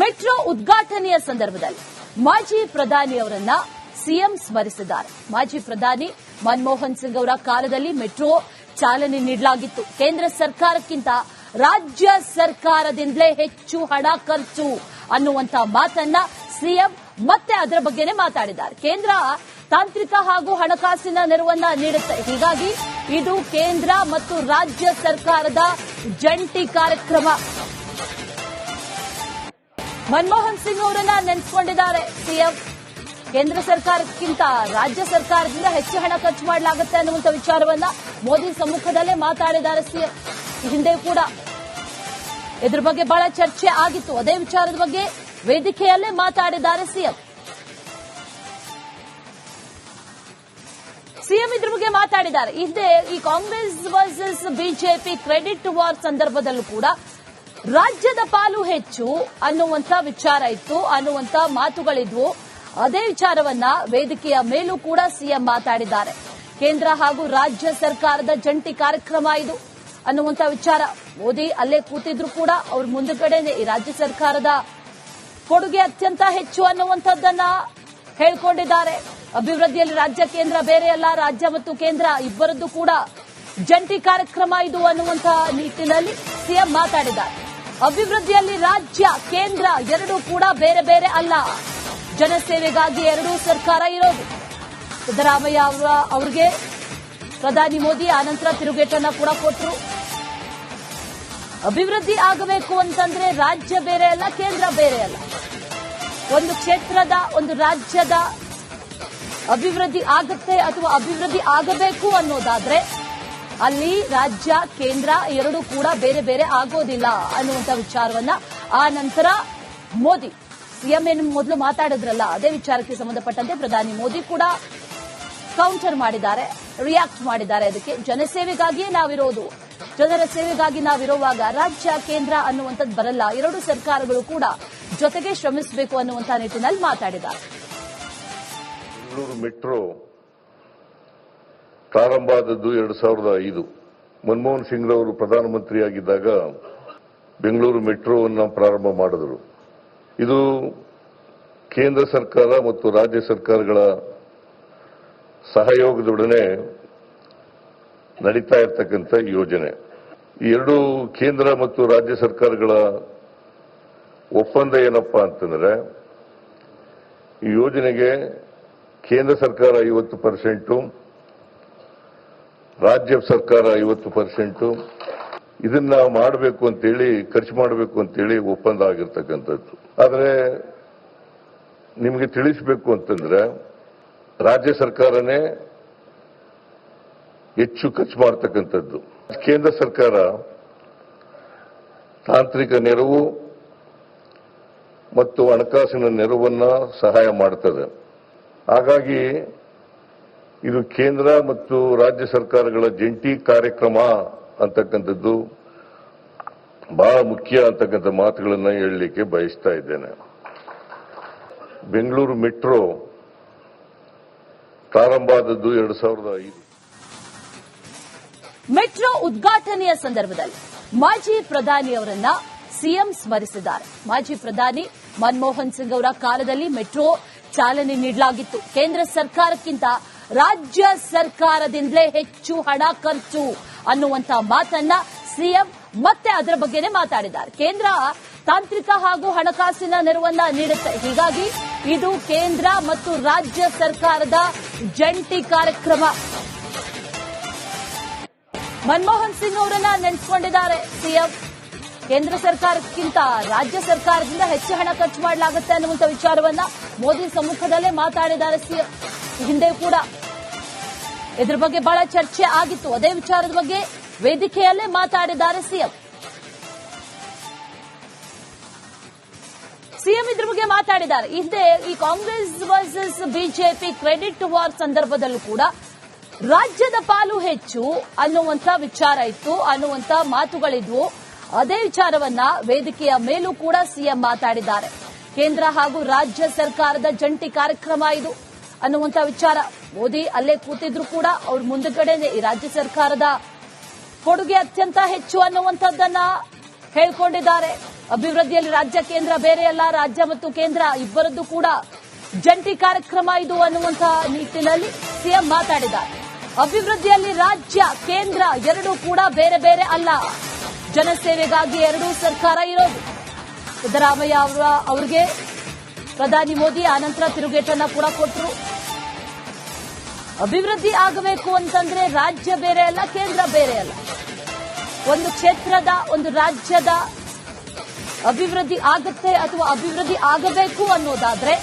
Metro ಉದ್ಘಾಟನೆಯ ಸಂದರ್ಭದಲ್ಲಿ ಮಾಜಿ ಪ್ರಧಾನಿ ಅವರನ್ನ ಸಿಎಂ ಸ್ಮರಿಸಿದ್ದಾರೆ. ಮಾಜಿ ಪ್ರಧಾನಿ ಮನಮೋಹನ್ ಸಿಂಗ್ ಅವರ ಕಾಲದಲ್ಲಿ ಮೆಟ್ರೋ ಚಾಲನೆ ನೀಡಲಾಗಿತ್ತು. ಕೇಂದ್ರ ಸರ್ಕಾರಕ್ಕಿಂತ ರಾಜ್ಯ ಸರ್ಕಾರದಿಂದಲೇ ಹೆಚ್ಚು ಹಣ ಖರ್ಚು ಅನ್ನುವಂತ ಮಾತನ್ನ ಸಿಎಂ ಮತ್ತೆ ಅದರ ಬಗ್ಗೆನೇ ಮಾತಾಡಿದ್ದಾರೆ. ಕೇಂದ್ರ ತಾಂತ್ರಿಕ ಹಾಗೂ ಹಣಕಾಸಿನ ನೆರವನ್ನ ನೀಡುತ್ತೆ. ಹೀಗಾಗಿ ಇದು ಕೇಂದ್ರ ಮತ್ತು ರಾಜ್ಯ ಸರ್ಕಾರದ ಜಂಟಿ ಕಾರ್ಯಕ್ರಮ. ಮನಮೋಹನ್ ಸಿಂಗ್ ಅವರನ್ನ ನೆನೆಸ್ಕೊಂಡಿದ್ದಾರೆ. ಸಿಎಂ, ಕೇಂದ್ರ ಸರ್ಕಾರಕ್ಕಿಂತ ರಾಜ್ಯ ಸರ್ಕಾರದಿಂದ ಹೆಚ್ಚು ಹಣ ಖರ್ಚು ಮಾಡಲಾಗುತ್ತೆ ಅನ್ನುವಂಥ ವಿಚಾರವನ್ನ ಮೋದಿ ಸಮ್ಮುಖದಲ್ಲೇ ಮಾತಾಡಿದ್ದಾರೆ ಸಿಎಂ. ಹಿಂದೆ ಕೂಡ ಇದ್ರ ಬಗ್ಗೆ ಬಹಳ ಚರ್ಚೆ ಆಗಿತ್ತು. ಅದೇ ವಿಚಾರದ ಬಗ್ಗೆ ವೇದಿಕೆಯಲ್ಲೇ ಮಾತಾಡಿದ್ದಾರೆ ಸಿಎಂ. ಸಿಎಂ ಇದ್ರ ಬಗ್ಗೆ ಮಾತಾಡಿದ್ದಾರೆ. ಹಿಂದೆ ಈ Congress versus BJP credit war ಸಂದರ್ಭದಲ್ಲೂ ಕೂಡ ರಾಜ್ಯದ ಪಾಲು ಹೆಚ್ಚು ಅನ್ನುವಂತ ವಿಚಾರ ಇತ್ತು ಅನ್ನುವಂತ ಮಾತುಗಳಿದ್ವು. ಅದೇ ವಿಚಾರವನ್ನ ವೇದಿಕೆಯ ಮೇಲೂ ಕೂಡ ಸಿಎಂ ಮಾತಾಡಿದ್ದಾರೆ. ಕೇಂದ್ರ ಹಾಗೂ ರಾಜ್ಯ ಸರ್ಕಾರದ ಜಂಟಿ ಕಾರ್ಯಕ್ರಮ ಇದು ಅನ್ನುವಂತ ವಿಚಾರ. ಮೋದಿ ಅಲ್ಲೇ ಕೂತಿದ್ರು ಕೂಡ ಅವ್ರ ಮುಂದುಗಡೆನೆ ಈ ರಾಜ್ಯ ಸರ್ಕಾರದ ಕೊಡುಗೆ ಅತ್ಯಂತ ಹೆಚ್ಚು ಅನ್ನುವಂಥದ್ದನ್ನ ಹೇಳ್ಕೊಂಡಿದ್ದಾರೆ. ಅಭಿವೃದ್ಧಿಯಲ್ಲಿ ರಾಜ್ಯ ಕೇಂದ್ರ ಬೇರೆ ಅಲ್ಲ, ರಾಜ್ಯ ಮತ್ತು ಕೇಂದ್ರ ಇಬ್ಬರದ್ದು ಕೂಡ ಜಂಟಿ ಕಾರ್ಯಕ್ರಮ ಇದು ಅನ್ನುವಂತಹ ನಿಟ್ಟಿನಲ್ಲಿ ಸಿಎಂ ಮಾತಾಡಿದ್ದಾರೆ. ಅಭಿವೃದ್ಧಿಯಲ್ಲಿ ರಾಜ್ಯ, ಕೇಂದ್ರ ಎರಡೂ ಕೂಡ ಬೇರೆ ಬೇರೆ ಅಲ್ಲ. ಜನಸೇವೆಗಾಗಿ ಎರಡೂ ಸರ್ಕಾರ ಇರೋದು. ಸಿದ್ದರಾಮಯ್ಯ ಅವರ, ಅವರಿಗೆ ಪ್ರಧಾನಿ ಮೋದಿ ಆನಂತರ ತಿರುಗೇಟನ್ನ ಕೂಡ ಕೊಟ್ಟರು ಅಭಿವೃದ್ಧಿ ಆಗಬೇಕು ಅಂತಂದ್ರೆ ರಾಜ್ಯ ಬೇರೆ ಅಲ್ಲ, ಕೇಂದ್ರ ಬೇರೆ ಅಲ್ಲ. ಒಂದು ಕ್ಷೇತ್ರದ, ಒಂದು ರಾಜ್ಯದ ಅಭಿವೃದ್ಧಿ ಆಗುತ್ತೆ ಅಥವಾ ಅಭಿವೃದ್ಧಿ ಆಗಬೇಕು ಅನ್ನೋದಾದ್ರೆ ಅಲ್ಲಿ ರಾಜ್ಯ, ಕೇಂದ್ರ ಎರಡೂ ಕೂಡ ಬೇರೆ ಬೇರೆ ಆಗೋದಿಲ್ಲ ಅನ್ನುವಂಥ ವಿಚಾರವನ್ನ ಆ ನಂತರ ಮೋದಿ, ಸಿಎಂ ಏನು ಮೊದಲು ಮಾತಾಡಿದ್ರಲ್ಲ, ಅದೇ ವಿಚಾರಕ್ಕೆ ಸಂಬಂಧಪಟ್ಟಂತೆ ಪ್ರಧಾನಿ ಮೋದಿ ಕೂಡ ಕೌಂಟರ್ ಮಾಡಿದ್ದಾರೆ ರಿಯಾಕ್ಟ್ ಮಾಡಿದ್ದಾರೆ ಅದಕ್ಕೆ. ಜನಸೇವೆಗಾಗಿಯೇ ನಾವಿರೋದು. ಜನರ ಸೇವೆಗಾಗಿ ನಾವಿರುವಾಗ ರಾಜ್ಯ, ಕೇಂದ್ರ ಅನ್ನುವಂಥದ್ದು ಬರಲ್ಲ. ಎರಡು ಸರ್ಕಾರಗಳು ಕೂಡ ಜೊತೆಗೆ ಶ್ರಮಿಸಬೇಕು ಅನ್ನುವಂತಹ ನಿಟ್ಟಿನಲ್ಲಿ ಮಾತಾಡಿದ್ದಾರೆ. ಮೆಟ್ರೋ ಪ್ರಾರಂಭ ಆದದ್ದು ಎರಡು ಸಾವಿರದ ಐದು. ಮನಮೋಹನ್ ಸಿಂಗ್ ರವರು ಪ್ರಧಾನಮಂತ್ರಿಯಾಗಿದ್ದಾಗ ಬೆಂಗಳೂರು ಮೆಟ್ರೋವನ್ನು ಪ್ರಾರಂಭ ಮಾಡಿದರು. ಇದು ಕೇಂದ್ರ ಸರ್ಕಾರ ಮತ್ತು ರಾಜ್ಯ ಸರ್ಕಾರಗಳ ಸಹಯೋಗದೊಡನೆ ನಡೀತಾ ಇರತಕ್ಕಂಥ ಯೋಜನೆ. ಎರಡು ಕೇಂದ್ರ ಮತ್ತು ರಾಜ್ಯ ಸರ್ಕಾರಗಳ ಒಪ್ಪಂದ ಏನಪ್ಪಾ ಅಂತಂದ್ರೆ, ಈ ಯೋಜನೆಗೆ ಕೇಂದ್ರ ಸರ್ಕಾರ ಐವತ್ತು ಪರ್ಸೆಂಟು ರಾಜ್ಯ ಸರ್ಕಾರ ಐವತ್ತು ಪರ್ಸೆಂಟು. ಇದನ್ನ ಮಾಡಬೇಕು ಅಂತೇಳಿ, ಖರ್ಚು ಮಾಡಬೇಕು ಅಂತೇಳಿ ಒಪ್ಪಂದ ಆಗಿರ್ತಕ್ಕಂಥದ್ದು. ಆದರೆ ನಿಮಗೆ ತಿಳಿಸಬೇಕು ಅಂತಂದ್ರೆ, ರಾಜ್ಯ ಸರ್ಕಾರನೇ ಹೆಚ್ಚು ಖರ್ಚು ಮಾಡತಕ್ಕಂಥದ್ದು. ಕೇಂದ್ರ ಸರ್ಕಾರ ತಾಂತ್ರಿಕ ನೆರವು ಮತ್ತು ಹಣಕಾಸಿನ ನೆರವನ್ನ ಸಹಾಯ ಮಾಡ್ತದೆ. ಹಾಗಾಗಿ ಇದು ಕೇಂದ್ರ ಮತ್ತು ರಾಜ್ಯ ಸರ್ಕಾರಗಳ ಜಂಟಿ ಕಾರ್ಯಕ್ರಮ ಅಂತಕ್ಕಂಥದ್ದು. ಬಹಳ ಮುಖ್ಯ ಅಂತಕ್ಕಂಥ ಮಾತುಗಳನ್ನು ಹೇಳಲಿಕ್ಕೆ ಬಯಸ್ತಾ ಇದ್ದೇನೆ. ಬೆಂಗಳೂರು ಮೆಟ್ರೋ ಪ್ರಾರಂಭ ಆದದ್ದು ಎರಡು ಸಾವಿರದ ಐದು. ಮೆಟ್ರೋ ಉದ್ಘಾಟನೆಯ ಸಂದರ್ಭದಲ್ಲಿ ಮಾಜಿ ಪ್ರಧಾನಿ ಅವರನ್ನ ಸಿಎಂ ಸ್ಮರಿಸಿದ್ದಾರೆ. ಮಾಜಿ ಪ್ರಧಾನಿ ಮನಮೋಹನ್ ಸಿಂಗ್ ಅವರ ಕಾಲದಲ್ಲಿ ಮೆಟ್ರೋ ಚಾಲನೆ ನೀಡಲಾಗಿತ್ತು. ಕೇಂದ್ರ ಸರ್ಕಾರಕ್ಕಿಂತ ರಾಜ್ಯ ಸರ್ಕಾರದಿಂದಲೇ ಹೆಚ್ಚು ಹಣ ಖರ್ಚು ಅನ್ನುವಂತ ಮಾತನ್ನ ಸಿಎಂ ಮತ್ತೆ ಅದರ ಬಗ್ಗೆನೇ ಮಾತಾಡಿದ್ದಾರೆ. ಕೇಂದ್ರ ತಾಂತ್ರಿಕ ಹಾಗೂ ಹಣಕಾಸಿನ ನೆರವನ್ನ ನೀಡುತ್ತೆ. ಹೀಗಾಗಿ ಇದು ಕೇಂದ್ರ ಮತ್ತು ರಾಜ್ಯ ಸರ್ಕಾರದ ಜಂಟಿ ಕಾರ್ಯಕ್ರಮ. ಮನಮೋಹನ್ ಸಿಂಗ್ ಅವರನ್ನ ನೆನೆಸ್ಕೊಂಡಿದ್ದಾರೆ ಸಿಎಂ. ಕೇಂದ್ರ ಸರ್ಕಾರಕ್ಕಿಂತ ರಾಜ್ಯ ಸರ್ಕಾರದಿಂದ ಹೆಚ್ಚು ಹಣ ಖರ್ಚು ಮಾಡಲಾಗುತ್ತೆ ಅನ್ನುವಂಥ ವಿಚಾರವನ್ನ ಮೋದಿ ಸಮ್ಮುಖದಲ್ಲೇ ಮಾತಾಡಿದ್ದಾರೆ ಸಿಎಂ. ಹಿಂದೆ ಕೂಡ ಇದ್ರ ಬಗ್ಗೆ ಬಹಳ ಚರ್ಚೆ ಆಗಿತ್ತು. ಅದೇ ವಿಚಾರದ ಬಗ್ಗೆ ವೇದಿಕೆಯಲ್ಲೇ ಮಾತಾಡಿದ್ದಾರೆ ಸಿಎಂ. ಸಿಎಂ ಇದ್ರ ಬಗ್ಗೆ ಮಾತಾಡಿದ್ದಾರೆ. ಹಿಂದೆ ಈ Congress versus BJP credit war ಸಂದರ್ಭದಲ್ಲೂ ಕೂಡ ರಾಜ್ಯದ ಪಾಲು ಹೆಚ್ಚು ಅನ್ನುವಂತ ವಿಚಾರ ಇತ್ತು ಅನ್ನುವಂತ ಮಾತುಗಳಿದ್ವು. ಅದೇ ವಿಚಾರವನ್ನ ವೇದಿಕೆಯ ಮೇಲೂ ಕೂಡ ಸಿಎಂ ಮಾತಾಡಿದ್ದಾರೆ. ಕೇಂದ್ರ ಹಾಗೂ ರಾಜ್ಯ ಸರ್ಕಾರದ ಜಂಟಿ ಕಾರ್ಯಕ್ರಮ ಇದು. ಅನ್ನುವಂಥ ವಿಚಾರ. ಮೋದಿ ಅಲ್ಲೇ ಕೂತಿದ್ರು ಕೂಡ ಅವ್ರ ಮುಂದಗಡೆ ಈ ರಾಜ್ಯ ಸರ್ಕಾರದ ಕೊಡುಗೆ ಅತ್ಯಂತ ಹೆಚ್ಚು ಅನ್ನುವಂಥದ್ದನ್ನ ಹೇಳ್ಕೊಂಡಿದ್ದಾರೆ. ಅಭಿವೃದ್ಧಿಯಲ್ಲಿ ರಾಜ್ಯ ಕೇಂದ್ರ ಬೇರೆ ಅಲ್ಲ, ರಾಜ್ಯ ಮತ್ತು ಕೇಂದ್ರ ಇಬ್ಬರದ್ದು ಕೂಡ ಜಂಟಿ ಕಾರ್ಯಕ್ರಮ ಇದು ಅನ್ನುವಂತಹ ನಿಟ್ಟಿನಲ್ಲಿ ಸಿಎಂ ಮಾತಾಡಿದ್ದಾರೆ. ಅಭಿವೃದ್ಧಿಯಲ್ಲಿ ರಾಜ್ಯ, ಕೇಂದ್ರ ಎರಡೂ ಕೂಡ ಬೇರೆ ಬೇರೆ ಅಲ್ಲ. ಜನಸೇವೆಗಾಗಿ ಎರಡೂ ಸರ್ಕಾರ ಇರೋದು. ಸಿದ್ದರಾಮಯ್ಯ ಅವರ ಅವರಿಗೆ ಪ್ರಧಾನಿ ಮೋದಿ ಆನಂತರ ತಿರುಗೇಟನ್ನ ಕೂಡ ಕೊಟ್ಟರು ಅಭಿವೃದ್ಧಿ ಆಗಬೇಕು ಅಂತಂದ್ರೆ ರಾಜ್ಯ ಬೇರೆ ಅಲ್ಲ, ಕೇಂದ್ರ ಬೇರೆ ಅಲ್ಲ. ಒಂದು ಕ್ಷೇತ್ರದ, ಒಂದು ರಾಜ್ಯದ ಅಭಿವೃದ್ಧಿ ಆಗುತ್ತೆ ಅಥವಾ ಅಭಿವೃದ್ಧಿ ಆಗಬೇಕು ಅನ್ನೋದಾದ್ರೆ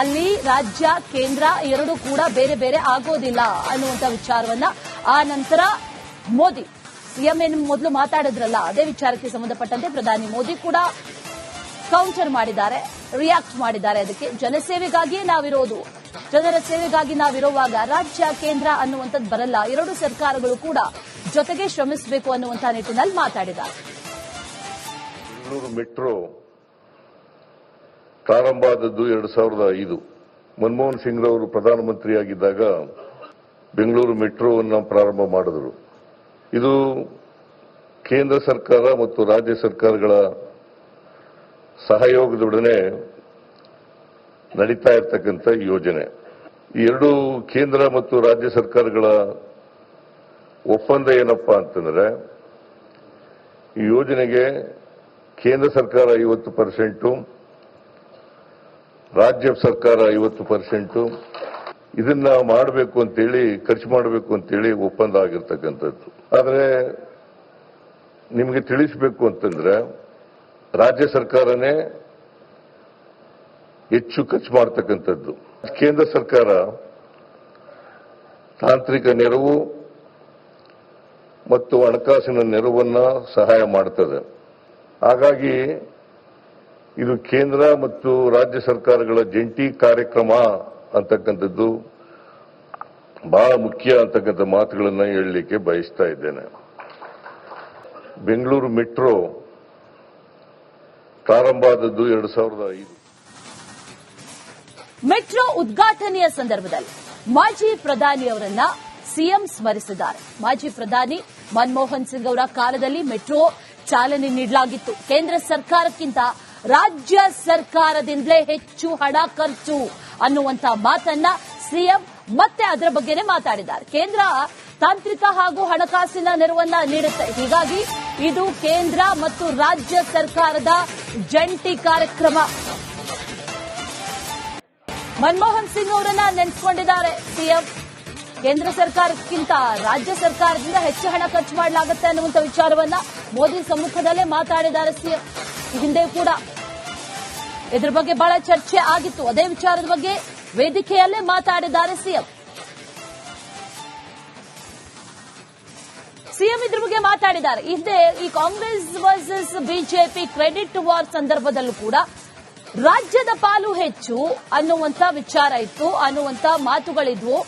ಅಲ್ಲಿ ರಾಜ್ಯ, ಕೇಂದ್ರ ಎರಡು ಕೂಡ ಬೇರೆ ಬೇರೆ ಆಗೋದಿಲ್ಲ ಅನ್ನುವಂತ ವಿಚಾರವನ್ನ ಆ ನಂತರ ಮೋದಿ, ಸಿಎಂ ಏನು ಮೊದಲು ಮಾತಾಡಿದ್ರಲ್ಲ, ಅದೇ ವಿಚಾರಕ್ಕೆ ಸಂಬಂಧಪಟ್ಟಂತೆ ಪ್ರಧಾನಿ ಮೋದಿ ಕೂಡ ಕೌಂಟರ್ ಮಾಡಿದ್ದಾರೆ ರಿಯಾಕ್ಟ್ ಮಾಡಿದ್ದಾರೆ. ಅದಕ್ಕೆ ಜನಸೇವೆಗಾಗಿಯೇ ನಾವಿರೋದು. ಜನರ ಸೇವೆಗಾಗಿ ನಾವಿರುವಾಗ ರಾಜ್ಯ, ಕೇಂದ್ರ ಅನ್ನುವಂಥದ್ದು ಬರಲ್ಲ. ಎರಡು ಸರ್ಕಾರಗಳು ಕೂಡ ಜೊತೆಗೆ ಶ್ರಮಿಸಬೇಕು ಅನ್ನುವಂತಹ ನಿಟ್ಟಿನಲ್ಲಿ ಮಾತಾಡಿದ ಬೆಂಗಳೂರು ಮೆಟ್ರೋ ಪ್ರಾರಂಭ ಆದದ್ದು ಎರಡು ಸಾವಿರದ ಐದು. ಮನಮೋಹನ್ ಸಿಂಗ್ ರವರು ಪ್ರಧಾನಮಂತ್ರಿಯಾಗಿದ್ದಾಗ ಬೆಂಗಳೂರು ಮೆಟ್ರೋವನ್ನು ಪ್ರಾರಂಭ ಮಾಡಿದರು. ಇದು ಕೇಂದ್ರ ಸರ್ಕಾರ ಮತ್ತು ರಾಜ್ಯ ಸರ್ಕಾರಗಳ ಸಹಯೋಗದೊಡನೆ ನಡೀತಾ ಇರತಕ್ಕಂಥ ಯೋಜನೆ. ಈ ಎರಡು ಕೇಂದ್ರ ಮತ್ತು ರಾಜ್ಯ ಸರ್ಕಾರಗಳ ಒಪ್ಪಂದ ಏನಪ್ಪ ಅಂತಂದ್ರೆ, ಈ ಯೋಜನೆಗೆ ಕೇಂದ್ರ ಸರ್ಕಾರ ಐವತ್ತು ಪರ್ಸೆಂಟು, ರಾಜ್ಯ ಸರ್ಕಾರ ಐವತ್ತು ಪರ್ಸೆಂಟು, ಇದನ್ನ ಮಾಡಬೇಕು ಅಂತೇಳಿ, ಖರ್ಚು ಮಾಡಬೇಕು ಅಂತೇಳಿ ಒಪ್ಪಂದ ಆಗಿರ್ತಕ್ಕಂಥದ್ದು. ಆದರೆ, ನಿಮಗೆ ತಿಳಿಸಬೇಕು ಅಂತಂದ್ರೆ, ರಾಜ್ಯ ಸರ್ಕಾರನೇ ಹೆಚ್ಚು ಖರ್ಚು ಮಾಡತಕ್ಕಂಥದ್ದು. ಕೇಂದ್ರ ಸರ್ಕಾರ ತಾಂತ್ರಿಕ ನೆರವು ಮತ್ತು ಹಣಕಾಸಿನ ನೆರವನ್ನ ಸಹಾಯ ಮಾಡ್ತದೆ. ಹಾಗಾಗಿ ಇದು ಕೇಂದ್ರ ಮತ್ತು ರಾಜ್ಯ ಸರ್ಕಾರಗಳ ಜಂಟಿ ಕಾರ್ಯಕ್ರಮ ಅಂತಕ್ಕಂಥದ್ದು ಬಹಳ ಮುಖ್ಯ ಅಂತಕ್ಕಂಥ ಮಾತುಗಳನ್ನು ಹೇಳಲಿಕ್ಕೆ ಬಯಸ್ತಾ ಇದ್ದೇನೆ. ಬೆಂಗಳೂರು ಮೆಟ್ರೋ ಪ್ರಾರಂಭ ಆದದ್ದು ಎರಡು ಸಾವಿರದ ಐದು. ಮೆಟ್ರೋ ಉದ್ಘಾಟನೆಯ ಸಂದರ್ಭದಲ್ಲಿ ಮಾಜಿ ಪ್ರಧಾನಿ ಅವರನ್ನ ಸಿಎಂ ಸ್ಮರಿಸಿದ್ದಾರೆ. ಮಾಜಿ ಪ್ರಧಾನಿ ಮನಮೋಹನ್ ಸಿಂಗ್ ಅವರ ಕಾಲದಲ್ಲಿ ಮೆಟ್ರೋ ಚಾಲನೆ ನೀಡಲಾಗಿತ್ತು. ಕೇಂದ್ರ ಸರ್ಕಾರಕ್ಕಿಂತ ರಾಜ್ಯ ಸರ್ಕಾರದಿಂದಲೇ ಹೆಚ್ಚು ಹಣ ಖರ್ಚು ಅನ್ನುವಂತ ಮಾತನ್ನ ಸಿಎಂ ಮತ್ತೆ ಅದರ ಬಗ್ಗೆನೇ ಮಾತಾಡಿದ್ದಾರೆ. ಕೇಂದ್ರ ತಾಂತ್ರಿಕ ಹಾಗೂ ಹಣಕಾಸಿನ ನೆರವನ್ನ ನೀಡುತ್ತೆ. ಹೀಗಾಗಿ ಇದು ಕೇಂದ್ರ ಮತ್ತು ರಾಜ್ಯ ಸರ್ಕಾರದ ಜಂಟಿ ಕಾರ್ಯಕ್ರಮ. ಮನಮೋಹನ್ ಸಿಂಗ್ ಅವರನ್ನ ನೆನೆಸ್ಕೊಂಡಿದ್ದಾರೆ. ಸಿಎಂ, ಕೇಂದ್ರ ಸರ್ಕಾರಕ್ಕಿಂತ ರಾಜ್ಯ ಸರ್ಕಾರದಿಂದ ಹೆಚ್ಚು ಹಣ ಖರ್ಚು ಮಾಡಲಾಗುತ್ತೆ ಅನ್ನುವಂಥ ವಿಚಾರವನ್ನ ಮೋದಿ ಸಮ್ಮುಖದಲ್ಲೇ ಮಾತಾಡಿದ್ದಾರೆ ಸಿಎಂ. ಹಿಂದೆ ಕೂಡ ಇದ್ರ ಬಗ್ಗೆ ಬಹಳ ಚರ್ಚೆ ಆಗಿತ್ತು. ಅದೇ ವಿಚಾರದ ಬಗ್ಗೆ ವೇದಿಕೆಯಲ್ಲೇ ಮಾತಾಡಿದ್ದಾರೆ ಸಿಎಂ. ಸಿಎಂ ಇದ್ರ ಬಗ್ಗೆ ಮಾತಾಡಿದ್ದಾರೆ. ಹಿಂದೆ ಈ Congress versus BJP credit war ಸಂದರ್ಭದಲ್ಲೂ ಕೂಡ ರಾಜ್ಯದ ಪಾಲು ಹೆಚ್ಚು ಅನ್ನುವಂತ ವಿಚಾರ ಇತ್ತು ಅನ್ನುವಂತ ಮಾತುಗಳಿದ್ವು.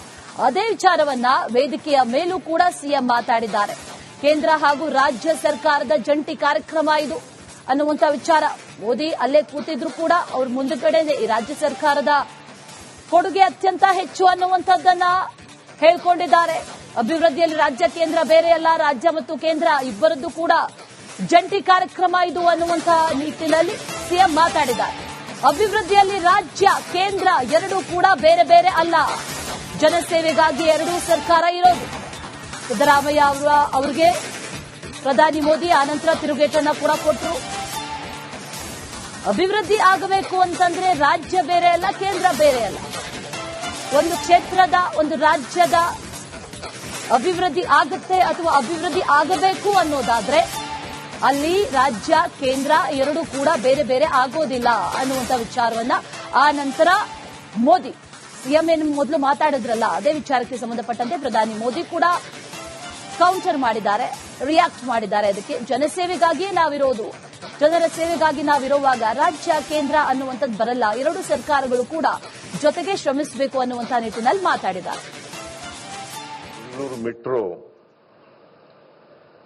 ಅದೇ ವಿಚಾರವನ್ನ ವೇದಿಕೆಯ ಮೇಲೂ ಕೂಡ ಸಿಎಂ ಮಾತಾಡಿದ್ದಾರೆ. ಕೇಂದ್ರ ಹಾಗೂ ರಾಜ್ಯ ಸರ್ಕಾರದ ಜಂಟಿ ಕಾರ್ಯಕ್ರಮ ಇದು ಅನ್ನುವಂತ ವಿಚಾರ. ಮೋದಿ ಅಲ್ಲೇ ಕೂತಿದ್ರು ಕೂಡ ಅವ್ರ ಮುಂದುಗಡೆನೆ ಈ ರಾಜ್ಯ ಸರ್ಕಾರದ ಕೊಡುಗೆ ಅತ್ಯಂತ ಹೆಚ್ಚು ಅನ್ನುವಂಥದ್ದನ್ನ ಹೇಳ್ಕೊಂಡಿದ್ದಾರೆ. ಅಭಿವೃದ್ಧಿಯಲ್ಲಿ ರಾಜ್ಯ ಕೇಂದ್ರ ಬೇರೆ ಅಲ್ಲ, ರಾಜ್ಯ ಮತ್ತು ಕೇಂದ್ರ ಇಬ್ಬರದ್ದು ಕೂಡ ಜಂಟಿ ಕಾರ್ಯಕ್ರಮ ಇದು ಅನ್ನುವಂತಹ ನಿಟ್ಟಿನಲ್ಲಿ ಸಿಎಂ ಮಾತಾಡಿದ್ದಾರೆ. ಅಭಿವೃದ್ಧಿಯಲ್ಲಿ ರಾಜ್ಯ, ಕೇಂದ್ರ ಎರಡೂ ಕೂಡ ಬೇರೆ ಬೇರೆ ಅಲ್ಲ. ಜನಸೇವೆಗಾಗಿ ಎರಡೂ ಸರ್ಕಾರ ಇರೋದು. ಸಿದ್ದರಾಮಯ್ಯ ಅವರ, ಅವರಿಗೆ ಪ್ರಧಾನಿ ಮೋದಿ ಆನಂತರ ತಿರುಗೇಟನ್ನ ಕೂಡ ಕೊಟ್ಟರು ಅಭಿವೃದ್ಧಿ ಆಗಬೇಕು ಅಂತಂದ್ರೆ ರಾಜ್ಯ ಬೇರೆ ಅಲ್ಲ, ಕೇಂದ್ರ ಬೇರೆ ಅಲ್ಲ. ಒಂದು ಕ್ಷೇತ್ರದ, ಒಂದು ರಾಜ್ಯದ ಅಭಿವೃದ್ಧಿ ಆಗುತ್ತೆ ಅಥವಾ ಅಭಿವೃದ್ಧಿ ಆಗಬೇಕು ಅನ್ನೋದಾದ್ರೆ ಅಲ್ಲಿ ರಾಜ್ಯ, ಕೇಂದ್ರ ಎರಡೂ ಕೂಡ ಬೇರೆ ಬೇರೆ ಆಗೋದಿಲ್ಲ ಅನ್ನುವಂತ ವಿಚಾರವನ್ನ ಆ ನಂತರ ಮೋದಿ, ಸಿಎಂ ಏನು ಮೊದಲು ಮಾತಾಡಿದ್ರಲ್ಲ, ಅದೇ ವಿಚಾರಕ್ಕೆ ಸಂಬಂಧಪಟ್ಟಂತೆ ಪ್ರಧಾನಿ ಮೋದಿ ಕೂಡ ಕೌಂಟರ್ ಮಾಡಿದ್ದಾರೆ ರಿಯಾಕ್ಟ್ ಮಾಡಿದ್ದಾರೆ. ಅದಕ್ಕೆ ಜನಸೇವೆಗಾಗಿಯೇ ನಾವಿರೋದು. ಜನರ ಸೇವೆಗಾಗಿ ನಾವಿರುವಾಗ ರಾಜ್ಯ, ಕೇಂದ್ರ ಅನ್ನುವಂಥದ್ದು ಬರಲ್ಲ. ಎರಡು ಸರ್ಕಾರಗಳು ಕೂಡ ಜೊತೆಗೆ ಶ್ರಮಿಸಬೇಕು ಅನ್ನುವಂತಹ ನಿಟ್ಟಿನಲ್ಲಿ ಮಾತಾಡಿದ್ದಾರೆ. ಮೆಟ್ರೋ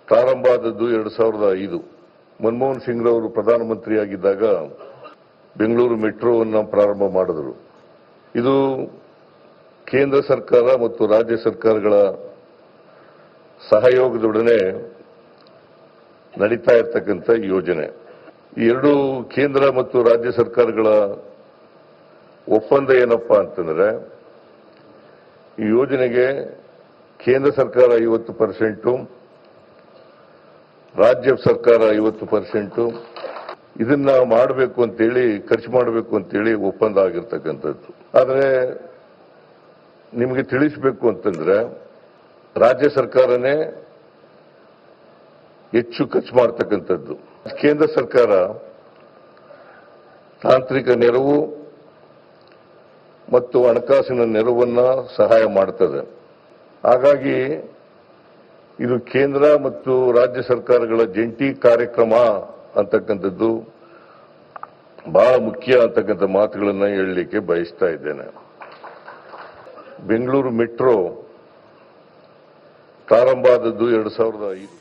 ಪ್ರಾರಂಭ ಆದದ್ದು ಎರಡು ಸಾವಿರದ ಐದು. ಮನಮೋಹನ್ ಸಿಂಗ್ ರವರು ಪ್ರಧಾನಮಂತ್ರಿಯಾಗಿದ್ದಾಗ ಬೆಂಗಳೂರು ಮೆಟ್ರೋವನ್ನು ಪ್ರಾರಂಭ ಮಾಡಿದರು. ಇದು ಕೇಂದ್ರ ಸರ್ಕಾರ ಮತ್ತು ರಾಜ್ಯ ಸರ್ಕಾರಗಳ ಸಹಯೋಗದೊಡನೆ ನಡೀತಾ ಇರತಕ್ಕಂಥ ಯೋಜನೆ. ಎರಡು ಕೇಂದ್ರ ಮತ್ತು ರಾಜ್ಯ ಸರ್ಕಾರಗಳ ಒಪ್ಪಂದ ಏನಪ್ಪ ಅಂತಂದ್ರೆ, ಈ ಯೋಜನೆಗೆ ಕೇಂದ್ರ ಸರ್ಕಾರ ಐವತ್ತು ಪರ್ಸೆಂಟು ರಾಜ್ಯ ಸರ್ಕಾರ ಐವತ್ತು ಪರ್ಸೆಂಟು. ಇದನ್ನ ಮಾಡಬೇಕು ಅಂತೇಳಿ, ಖರ್ಚು ಮಾಡಬೇಕು ಅಂತೇಳಿ ಒಪ್ಪಂದ ಆಗಿರ್ತಕ್ಕಂಥದ್ದು. ಆದರೆ, ನಿಮಗೆ ತಿಳಿಸಬೇಕು ಅಂತಂದ್ರೆ, ರಾಜ್ಯ ಸರ್ಕಾರನೇ ಹೆಚ್ಚು ಖರ್ಚು ಮಾಡ್ತಕ್ಕಂಥದ್ದು. ಕೇಂದ್ರ ಸರ್ಕಾರ ತಾಂತ್ರಿಕ ನೆರವು ಮತ್ತು ಹಣಕಾಸಿನ ನೆರವನ್ನ ಸಹಾಯ ಮಾಡ್ತದೆ. ಹಾಗಾಗಿ ಇದು ಕೇಂದ್ರ ಮತ್ತು ರಾಜ್ಯ ಸರ್ಕಾರಗಳ ಜಂಟಿ ಕಾರ್ಯಕ್ರಮ ಅಂತಕ್ಕಂಥದ್ದು. ಬಹಳ ಮುಖ್ಯ ಅಂತಕ್ಕಂಥ ಮಾತುಗಳನ್ನು ಹೇಳಲಿಕ್ಕೆ ಬಯಸ್ತಾ ಇದ್ದೇನೆ. ಬೆಂಗಳೂರು ಮೆಟ್ರೋ ಪ್ರಾರಂಭ ಆದದ್ದು ಎರಡು ಸಾವಿರದ ಐದು.